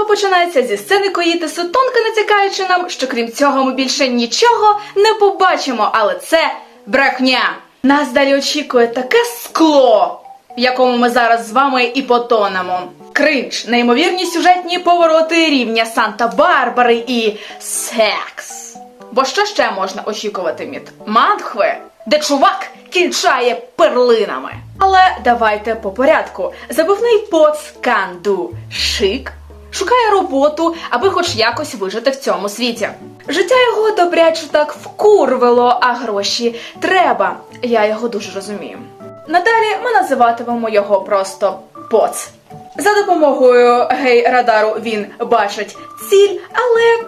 цього починається зі сцени Коїтесу, тонко натякаючи нам, що крім цього ми більше нічого не побачимо, але це брехня. Нас далі очікує таке скло, в якому ми зараз з вами і потонемо. Кринж, неймовірні сюжетні повороти рівня Санта-Барбари і секс. Бо що ще можна очікувати від мангхви, де чувак кінчає перлинами? Але давайте по порядку. Забивний поц Канду Шик шукає роботу, аби хоч якось вижити в цьому світі. Життя його добряче так вкурвило, а гроші треба. Я його дуже розумію. Надалі ми називатимемо його просто поц. За допомогою гей-радару він бачить ціль, але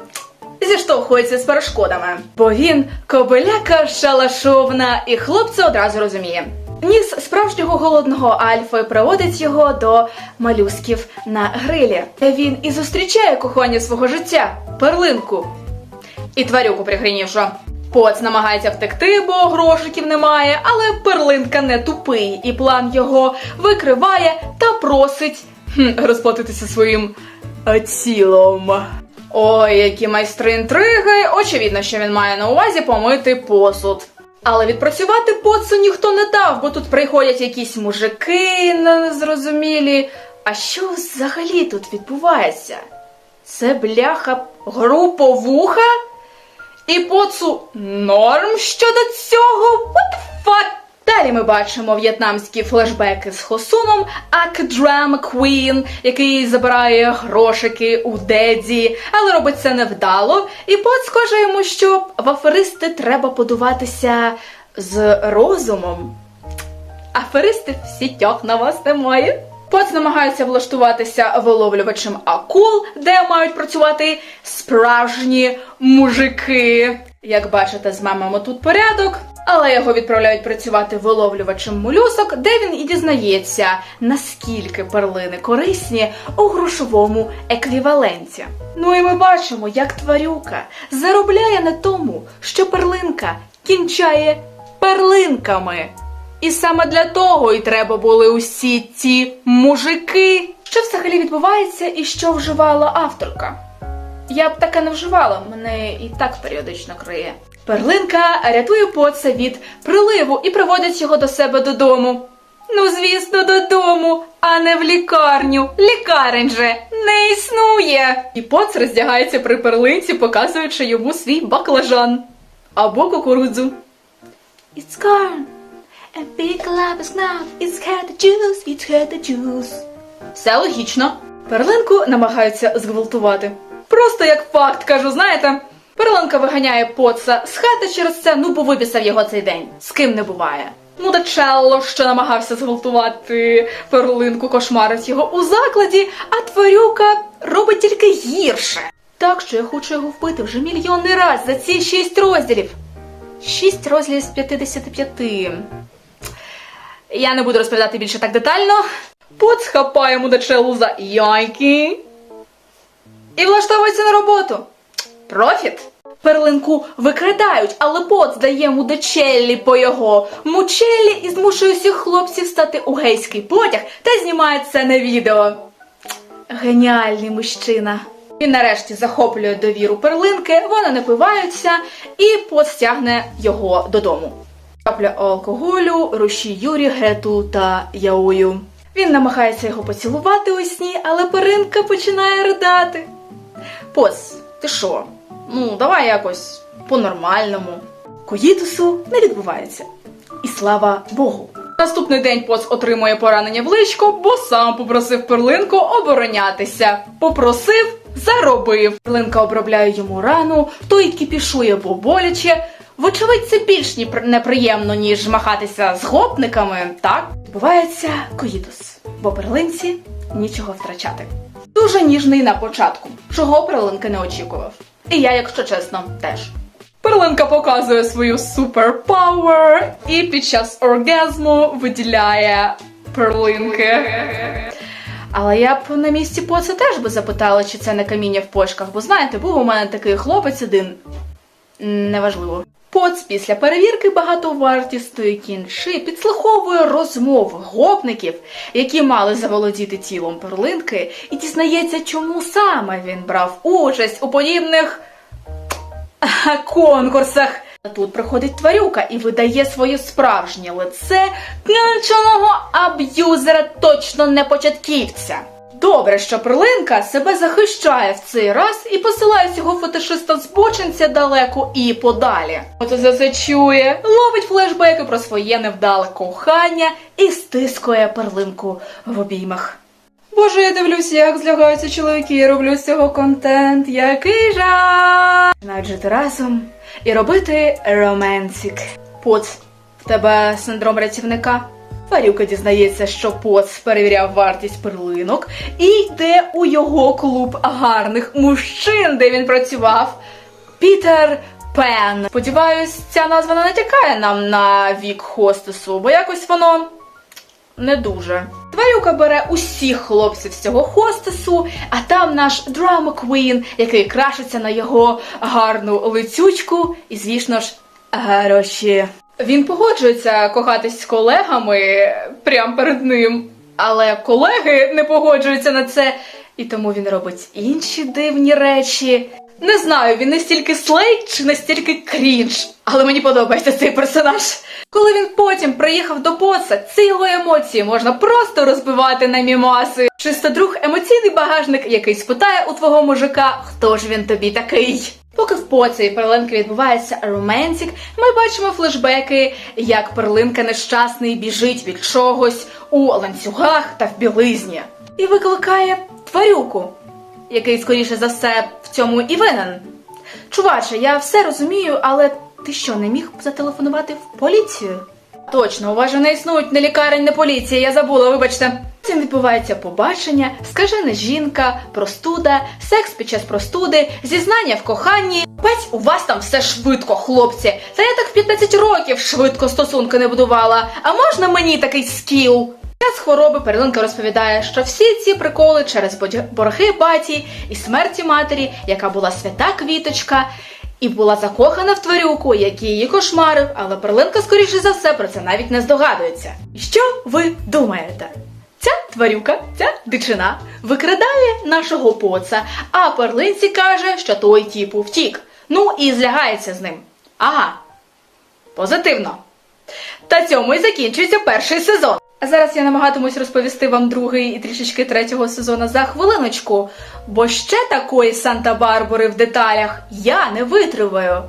зіштовхується з перешкодами. Бо він кобиляка шалашовна, і хлопце одразу розуміє. Ніс справжнього голодного альфи приводить його до малюсків на грилі, де він і зустрічає кохання свого життя перлинку. І тварюку пригрінівши. Поц намагається втекти, бо грошиків немає, але перлинка не тупий, і план його викриває та просить хм, розплатитися своїм е, тілом. Ой, які майстри інтриги! Очевидно, що він має на увазі помити посуд. Але відпрацювати поцу ніхто не дав, бо тут приходять якісь мужики незрозумілі. А що взагалі тут відбувається? Це бляха груповуха? І поцу норм щодо цього? What the? Далі ми бачимо в'єтнамські флешбеки з Хосуном, Ак Драм Queen, який забирає грошики у Деді, але робить це невдало. І Поц скаже йому, що в аферисти треба подуватися з розумом. Аферистів в сітях на вас немає. Поц намагається влаштуватися виловлювачем акул, де мають працювати справжні мужики. Як бачите, з мамами тут порядок, але його відправляють працювати виловлювачем молюсок, де він і дізнається, наскільки перлини корисні у грошовому еквіваленті. Ну і ми бачимо, як тварюка заробляє на тому, що перлинка кінчає перлинками. І саме для того і треба були усі ці мужики. Що взагалі відбувається і що вживала авторка? Я б таке не вживала, мене і так періодично криє. Перлинка рятує поца від приливу і приводить його до себе додому. Ну, звісно, додому, а не в лікарню. Лікарень же не існує. І поц роздягається при перлинці, показуючи йому свій баклажан або кукурудзу. It's corn. And big club is now. It's had the juice, it's had the juice. Все логічно. Перлинку намагаються зґвалтувати. Просто як факт кажу, знаєте. Перлинка виганяє поца з хати через це, ну бо виписав його цей день. З ким не буває. Ну та що намагався зґвалтувати перлинку, кошмарить його у закладі, а тварюка робить тільки гірше. Так що я хочу його вбити вже мільйонний раз за ці шість розділів. Шість розділів з 55. Я не буду розповідати більше так детально. Поц хапає мудачелу за яйки і влаштовується на роботу. Профіт. Перлинку викрадають, але пот здає мудачеллі по його мучеллі і змушує всіх хлопців стати у гейський потяг та знімає це на відео. Геніальний мужчина. Він нарешті захоплює довіру перлинки, вони напиваються, і пот стягне його додому. Капля алкоголю, руші Юрі, Гету та Яою. Він намагається його поцілувати у сні, але Перинка починає ридати. Поц, ти що? Ну, давай якось по-нормальному. Коїтусу не відбувається. І слава Богу. Наступний день поц отримує поранення в личко, бо сам попросив перлинку оборонятися. Попросив, заробив. Перлинка обробляє йому рану, той кіпішує, бо боляче. Вочевидь, це більш неприємно, ніж махатися з гопниками, так? Відбувається коїтус, бо перлинці нічого втрачати. Дуже ніжний на початку, чого перлинка не очікував. І я, якщо чесно, теж. Перлинка показує свою суперпауер і під час оргазму виділяє перлинки. Але я б на місці поце теж би запитала, чи це не каміння в почках, бо знаєте, був у мене такий хлопець один. Неважливо. Поц після перевірки багатовартістої кінши підслуховує розмови гопників, які мали заволодіти тілом перлинки, і дізнається, чому саме він брав участь у подібних конкурсах. Тут приходить тварюка і видає своє справжнє лице кінченого аб'юзера, точно не початківця. Добре, що Перлинка себе захищає в цей раз і посилає цього фетишиста збочинця далеко і подалі. От за це чує, ловить флешбеки про своє невдале кохання і стискує перлинку в обіймах. Боже, я дивлюся, як злягаються чоловіки, я роблю з цього контент. Який жах! Починають жити разом і робити романтик. Поц, в тебе синдром рятівника? Варюка дізнається, що Поц перевіряв вартість перлинок і йде у його клуб гарних мужчин, де він працював. Пітер Пен. Сподіваюсь, ця назва не натякає нам на вік хостесу, бо якось воно не дуже. Тварюка бере усіх хлопців з цього хостесу, а там наш драма Квін, який крашиться на його гарну лицючку і, звісно ж, гроші. Він погоджується кохатись з колегами прямо перед ним, але колеги не погоджуються на це, і тому він робить інші дивні речі. Не знаю, він настільки слей чи настільки крінж, але мені подобається цей персонаж. Коли він потім приїхав до боса, ці його емоції можна просто розбивати на мімаси. Чисто друг емоційний багажник, який спитає у твого мужика, хто ж він тобі такий. Поки в поці перлинки відбувається романтик, ми бачимо флешбеки, як перлинка нещасний біжить від чогось у ланцюгах та в білизні. І викликає тварюку, який, скоріше за все, в цьому і винен. Чуваче, я все розумію, але ти що, не міг зателефонувати в поліцію? Точно, у вас же не існують ні лікарень, ні поліції, я забула, вибачте. Потім відбувається побачення, скажена жінка, простуда, секс під час простуди, зізнання в коханні. Бать, у вас там все швидко, хлопці. Та я так в 15 років швидко стосунки не будувала. А можна мені такий скіл? З хвороби Перелинка розповідає, що всі ці приколи через борги баті і смерті матері, яка була свята квіточка, і була закохана в тварюку, який її кошмарив, але Перлинка, скоріше за все, про це навіть не здогадується. Що ви думаєте? Ця тварюка, ця дичина, викрадає нашого поца, а перлинці каже, що той типу втік. Ну і злягається з ним. Ага, позитивно. Та цьому і закінчується перший сезон. А зараз я намагатимусь розповісти вам другий і трішечки третього сезону за хвилиночку, бо ще такої Санта-Барбари в деталях я не витриваю.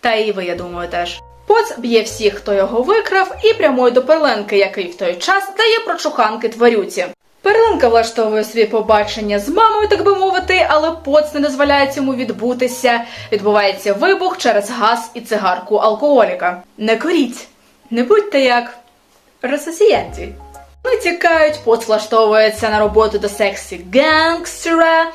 Та і ви, я думаю, теж. Поц б'є всіх, хто його викрав, і прямує до Перленки, який в той час дає прочуханки тварюці. Перлинка влаштовує свої побачення з мамою, так би мовити, але поц не дозволяє цьому відбутися. Відбувається вибух через газ і цигарку алкоголіка. Не коріть, не будьте як рососіянці. Вони тікають, поц влаштовується на роботу до сексі гангстера,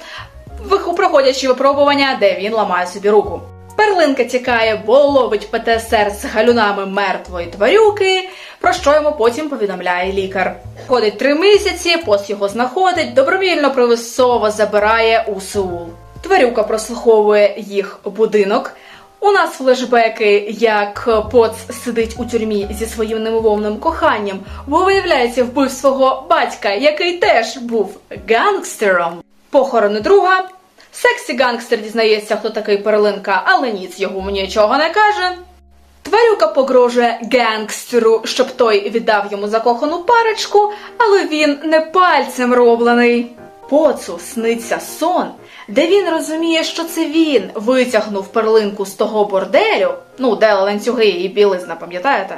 проходячи випробування, де він ламає собі руку. Перлинка тікає, бо ловить ПТСР з галюнами мертвої тварюки, про що йому потім повідомляє лікар. Ходить три місяці, поц його знаходить, добровільно примусово забирає у Сеул. Тварюка прослуховує їх будинок. У нас флешбеки, як Поц сидить у тюрмі зі своїм немововним коханням, бо виявляється вбив свого батька, який теж був гангстером. Похорони друга. Сексі гангстер дізнається, хто такий перлинка, але ніц йому нічого не каже. Тварюка погрожує гангстеру, щоб той віддав йому закохану парочку, але він не пальцем роблений. Поцу сниться сон, де він розуміє, що це він витягнув перлинку з того борделю, ну, де ланцюги і білизна, пам'ятаєте?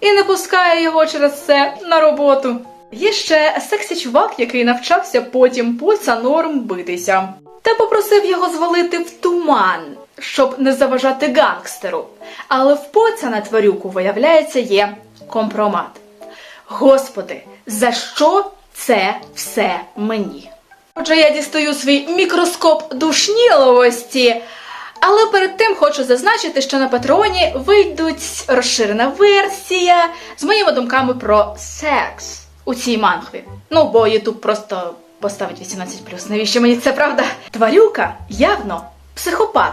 І не пускає його через це на роботу. Є ще сексі чувак, який навчався потім поца норм битися, та попросив його звалити в туман, щоб не заважати гангстеру. Але в поца на тварюку, виявляється, є компромат. Господи, за що це все мені? Отже, я дістаю свій мікроскоп душніловості. Але перед тим хочу зазначити, що на Патреоні вийдуть розширена версія з моїми думками про секс у цій манхві. Ну, бо Ютуб просто поставить 18+. Навіщо мені це правда? Тварюка явно психопат.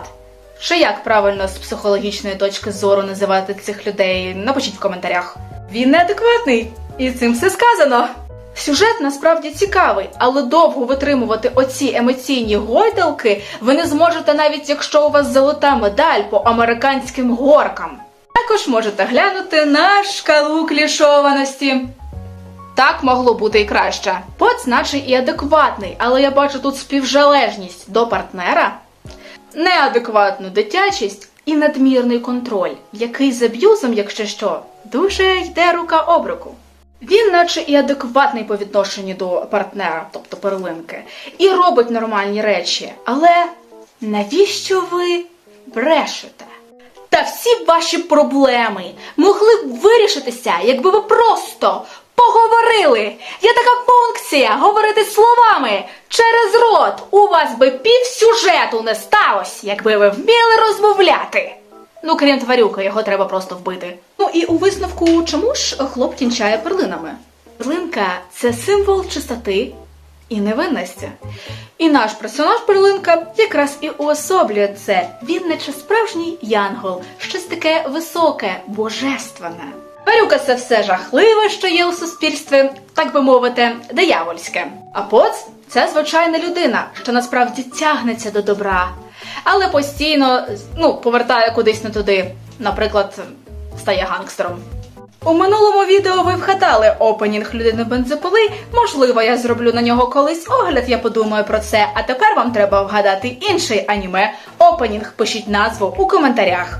Чи як правильно з психологічної точки зору називати цих людей? Напишіть в коментарях. Він неадекватний, і цим все сказано. Сюжет насправді цікавий, але довго витримувати оці емоційні гойдалки ви не зможете навіть якщо у вас золота медаль по американським горкам. Також можете глянути на шкалу клішованості. Так могло бути і краще. Поц, наче і адекватний, але я бачу тут співжалежність до партнера, неадекватну дитячість і надмірний контроль, який з аб'юзом, якщо що, дуже йде рука об руку. Він, наче і адекватний по відношенню до партнера, тобто перлинки, і робить нормальні речі. Але навіщо ви брешете? Та всі ваші проблеми могли б вирішитися, якби ви просто поговорили. Є така функція говорити словами через рот. У вас би пів сюжету не сталося, якби ви вміли розмовляти. Ну, крім тварюка, його треба просто вбити. Ну і у висновку, чому ж хлоп кінчає перлинами? Перлинка це символ чистоти і невинності. І наш персонаж перлинка якраз і уособлює це. Він наче справжній янгол, щось таке високе, божественне. Тварюка це все жахливе, що є у суспільстві, так би мовити, диявольське. А поц це звичайна людина, що насправді тягнеться до добра, але постійно ну, повертає кудись не туди. Наприклад, стає гангстером. У минулому відео ви вгадали опенінг людини бензопили. Можливо, я зроблю на нього колись огляд, я подумаю про це. А тепер вам треба вгадати інший аніме опенінг. Пишіть назву у коментарях.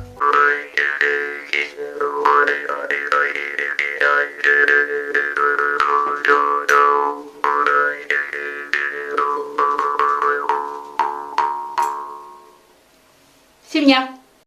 сім'я.